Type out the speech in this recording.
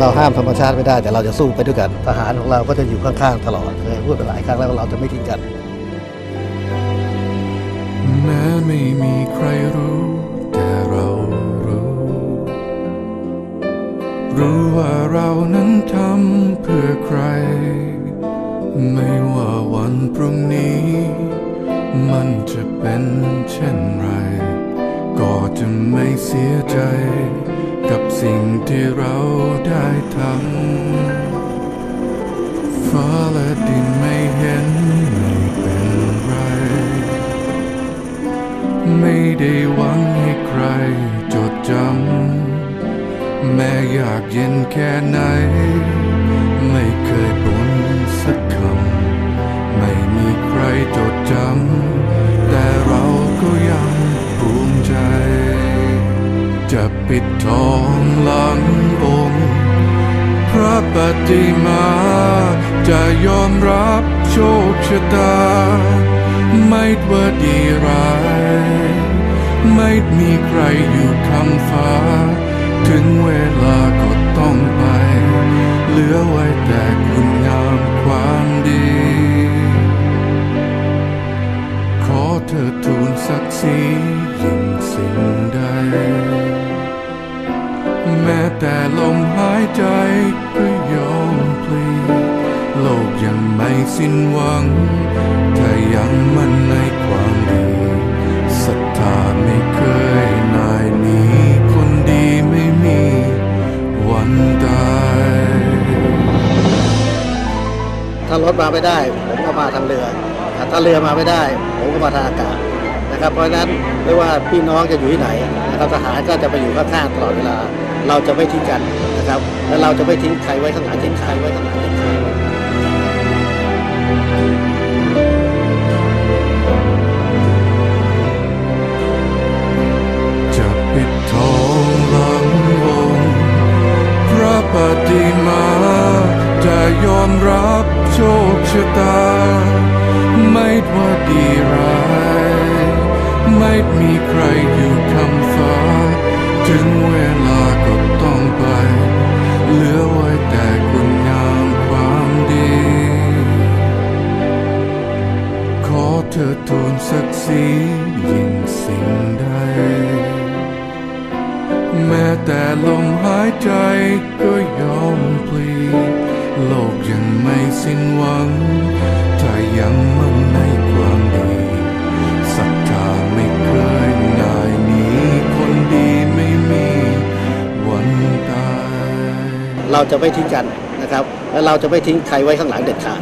เราห้ามธรรมชาติไม่ได้แต่เราจะสู้ไปด้วยกัน ทหารของเราก็จะอยู่ข้างๆตลอดเคยพูดไปหลายครั้งแล้วเราจะไม่ทิ้งกัน แม้ไม่มีใครรู้ แต่เรารู้ รู้ว่าเรานั้นทำเพื่อใคร ไม่ว่าวันพรุ่งนี้ มันจะเป็นเช่นไร ก็จะไม่เสียใจ กับสิ่งที่เราได้ทำฟ้าและดินไม่เห็นไม่เป็นไร ไม่ได้หวังให้ใครจดจำ แม้อยากเย็นแค่ไหน ไม่เคยบ่นสักคำ ไม่มีใครจดจำ แต่เราก็ยัง จะปิดทองหลังองค์พระปฏิมาจะยอมรับโชคชะตา ไม่ว่าดีร้าย ไม่มีใครอยู่คำฟ้า ถึงเวลาก็ต้องไป เหลือไว้แต่คุณงามความดี ขอเธอทูลศักดิ์ศรี แต่ลมหายใจก็ยอมพลีโลกยังไม่สิ้นหวัง ถ้ายังมั่นในความดีศรัทธาไม่เคยนายหนีคนดีไม่มีวันตายถ้ารถมาไม่ได้ ผมก็มาทางเรือ ถ้าเรือมาไม่ได้ ผมก็มาทางอากาศ นะครับ เพราะฉะนั้นไม่ว่าพี่น้องจะอยู่ที่ไหนนะครับทหารก็จะไปอยู่ข้างๆตลอดเวลา เราจะไม่ทิ้งกันนะครับและเราจะไม่ทิ้งใครไว้ข้างหลังทิ้งใครไว้ข้างหลังทิ้งใครไว้จะปิดทองหลังองพระปฏิมาจะยอมรับโชคชะตา ไม่ว่าดี ไม่มีใครอยู่คำฟ้า ถึงเวลาก็ต้องไป เหลือไว้แต่คุณงามความดี ขอเธอทูลศักดิ์ศรียิ่งสิ่งใด แม้แต่ลมหายใจก็ยอมพลี เราจะไม่ทิ้งกันนะครับและเราจะไม่ทิ้งใครไว้ข้างหลังเด็ดขาด